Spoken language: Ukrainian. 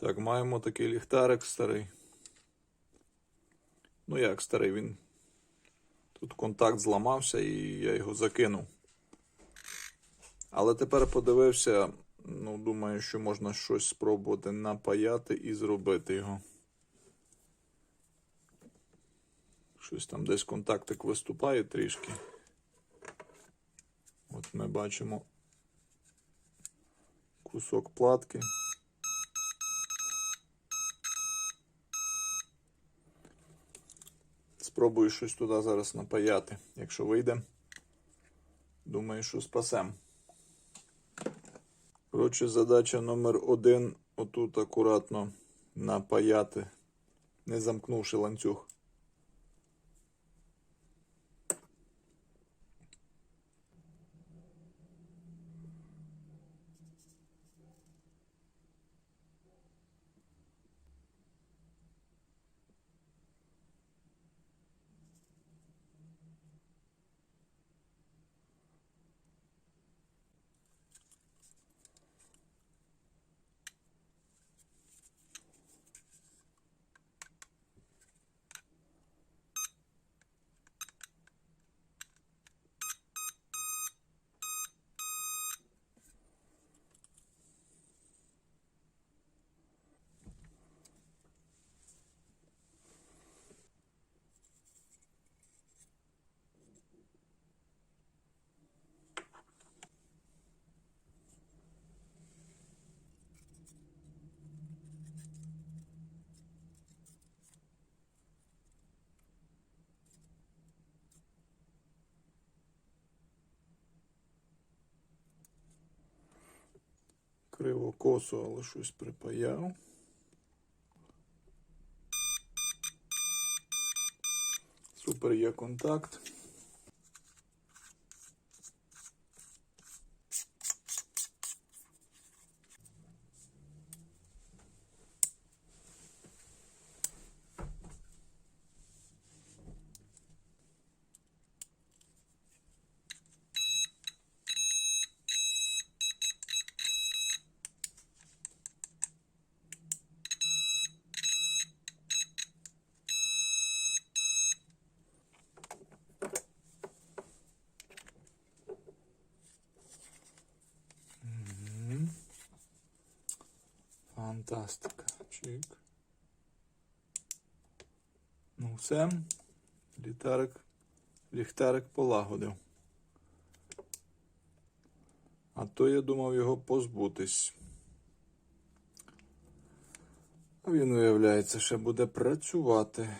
Так, маємо такий ліхтарик старий. Ну як старий він. Тут контакт зламався і я його закинув. Але тепер подивився, ну, думаю, що можна щось спробувати напаяти і зробити його. Щось там десь контактик виступає трішки. От ми бачимо кусок платки. Спробую щось туди зараз напаяти. Якщо вийде, думаю, що спасем. Коротше, задача номер один отут акуратно напаяти, не замкнувши ланцюг. Криво косо, але щось припаяв. Супер є контакт. Фантастика. Чик. Ну все. Ліхтарик, ліхтарик полагодив. А то я думав його позбутись. А він, виявляється, ще буде працювати.